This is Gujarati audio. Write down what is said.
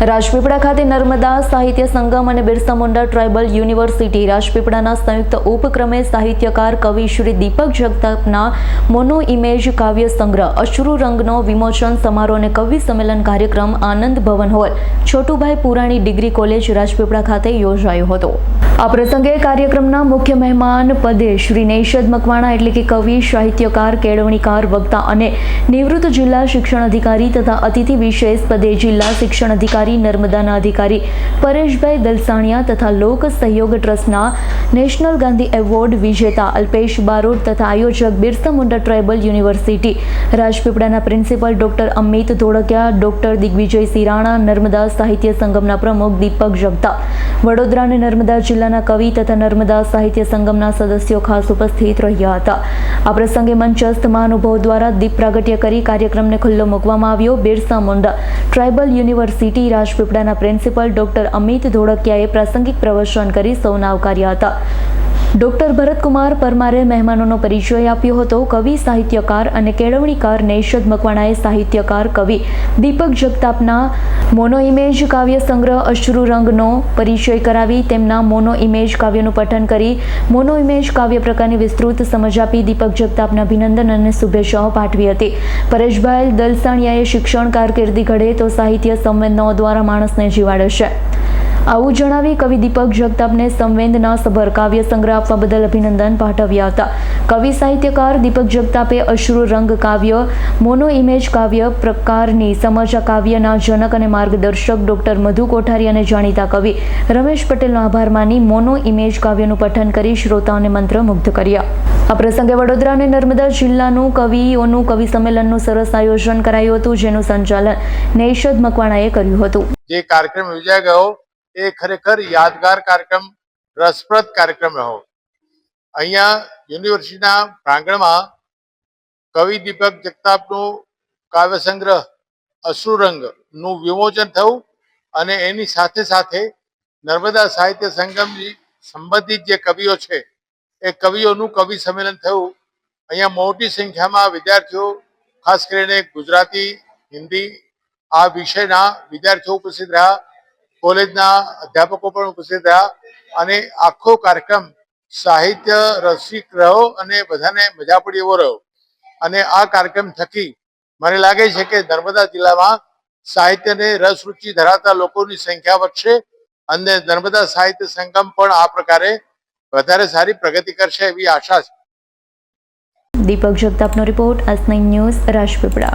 રાજપીપળા ખાતે નર્મદા સાહિત્ય સંગમ અને બિરસા મુંડા ટ્રાઇબલ યુનિવર્સિટી રાજપીપળાના સંયુક્ત ઉપક્રમે સાહિત્યકાર કવિ શ્રી દીપક જગતાપના મોનો ઇમેજ કાવ્ય સંગ્રહ, અશ્રુ રંગનો વિમોચન સમારોહ અને કવિ સંમેલન કાર્યક્રમ Anand Bhavan hall, Chhotubhai Purani degree college Rajpipla ખાતે યોજાયો હતો. આ પ્રસંગે કાર્યક્રમના મુખ્ય મહેમાન પદે શ્રી નૈષદ મકવાણા એટલે કે કવિ, સાહિત્યકાર, કેળવણીકાર વક્તા અને નિવૃત્ત જિલ્લા શિક્ષણ અધિકારી તથા અતિથિ વિશેષ પદે જિલ્લા શિક્ષણ અધિકારી નર્મદાના અધિકારી પરેશભાઈ દલસાણિયા તથા લોક સહયોગ ટ્રસ્ટના નેશનલ ગાંધી એવોર્ડ વિજેતા અલ્પેશ બારોટ તથા આયોજક Birsa Munda tribal university, રાજપીપળાના principal doctor Amit Dholakia, doctor Digvijay Sirana, Narmada સાહિત્ય સંગમના પ્રમુખ દીપક જગતા, વડોદરા અને નર્મદા જિલ્લાના કવિ તથા નર્મદા સાહિત્ય સંગમના સદસ્યો ખાસ ઉપસ્થિત રહ્યા હતા. આ પ્રસંગે મંચસ્થ મહાનુભાવો દ્વારા દીપ પ્રાગટ્ય કરી કાર્યક્રમને ખુલ્લો મૂકવામાં આવ્યો. બિરસા મુંડા ટ્રાઇબલ યુનિવર્સિટી રાજપીપળાના પ્રિન્સિપલ ડોક્ટર અમિત ધોળકિયાએ પ્રાસંગિક પ્રવચન કરી સૌને આવકાર્યા હતા. ડોક્ટર ભરતકુમાર પરમારે મહેમાનોનો પરિચય આપ્યો હતો. કવિ, સાહિત્યકાર અને કેળવણીકાર નૈષદ મકવાણાએ સાહિત્યકાર કવિ દીપક જગતાપના મોનો ઇમેજ કાવ્ય સંગ્રહ અશ્રુ રંગનો પરિચય કરાવી તેમના મોનો ઇમેજ કાવ્યનું પઠન કરી મોનો ઇમેજ કાવ્ય પ્રકારની વિસ્તૃત સમજ આપી દીપક જગતાપને અભિનંદન અને શુભેચ્છાઓ પાઠવી હતી. પરેશભાઈ દલસાણિયાએ શિક્ષણ કારકિર્દી ઘડે તો સાહિત્ય સંવેદનાઓ દ્વારા માણસને જીવાડે છે. આવું જણાવી કવિ દીપક જગતાપને સંવેદના સભર કાવ્ય સંગ્રહ આપવા બદલ અભિનંદન પાઠવ્યા હતા. કવિ સાહિત્યકાર દીપક જગતાપે અશ્રુ રંગ કાવ્ય, મોનો ઇમેજ કાવ્ય, પ્રકારની સમજ કાવ્યના જનક અને માર્ગદર્શક ડોક્ટર મધુ કોઠારી અને જાણીતા કવિ રમેશ પટેલનો આભાર માની મોનો ઇમેજ કાવ્યનું પઠન કરી શ્રોતાઓને મંત્રમુગ્ધ કર્યા. આ પ્રસંગે વડોદરા અને નર્મદા જિલ્લાનું કવિઓનું કવિ સંમેલનનું સરસ આયોજન કરાયું હતું, જેનું સંચાલન નૈષદ મકવાણાએ કર્યું હતું. જે કાર્યક્રમ યોજાઈ ગયો એ ખરેખર યાદગાર કાર્યક્રમ, રસપ્રદ કાર્યક્રમ રહ્યો અહીંયા યુનિવર્સિટીના પ્રાંગણમાં કવિ દીપક જગતાપનું કાવ્ય સંગ્રહ અશ્રુરંગનું વિમોચન થયું અને એની સાથે સાથે નર્મદા સાહિત્ય સંગમની સંબંધિત જે કવિઓ છે, એ કવિઓનું કવિ સંમેલન થયું. અહીંયા મોટી સંખ્યામાં વિદ્યાર્થીઓ, ખાસ કરીને ગુજરાતી, હિન્દી, આ વિષયના વિદ્યાર્થીઓ ઉપસ્થિત રહ્યા. કોલેજના અધ્યાપકો પણ ઉપસ્થિત રહ્યા અને આખો કાર્યક્રમ સાહિત્ય, રસિક રહ્યો અને બધાને મજા પડી એવો રહ્યો. અને આ કાર્યક્રમ થકી મને લાગે છે કે નર્મદા જિલ્લામાં સાહિત્યને રસ રુચિ ધરાવતા લોકોની સંખ્યા વધશે અને નર્મદા સાહિત્ય સંગમ પણ આ પ્રકારે વધારે સારી પ્રગતિ કરશે એવી આશા છે. દીપક જગતાપનો રિપોર્ટ એસ ન્યૂઝ રાજપીપળા